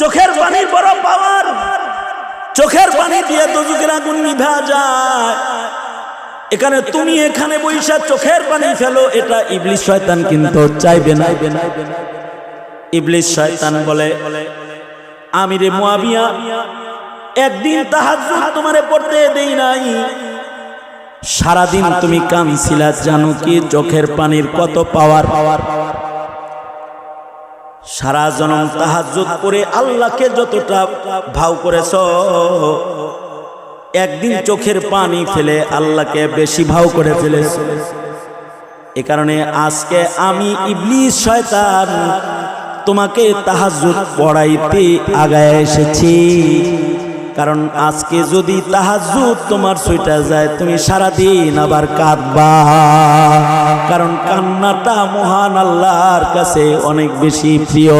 চোখের পানির বড় পাওয়ার। চোখের পানি দিয়ে দোজকের আগুন নিভা যায়। এখানে তুমি এখানে বৈশা চোখের পানি ফেলো, এটা ইবলিশ শয়তান কিন্তু চাইবে না। ইবলিশ শয়তান বলে, আমিরে মুয়াবিয়া, একদিন তাহাজ্জুদ তোমারে পড়তে দেই নাই। সারাদিন তুমি কানছিলা জানো কি চোখের পানির কত পাওয়ার পাওয়ার। সারা জনম তাহাজ্জুদ করে আল্লাহকে যতটা ভাও করেছ, একদিন চোখের পানি ফেলে আল্লাহকে বেশি ভাও করে ফেলে এ কারণে আজকে আমি ইবলিস শয়তান তোমাকে তাহাজ্জুদ পড়াইতে আগায় এসেছি। কারণ আজকে যদি তাহাজ্জুদ তোমার সুইটা যায়, তুমি সারাদিন আবার কাঁদবা। কান্নাটা মহান আল্লাহর কাছে অনেক বেশি প্রিয়।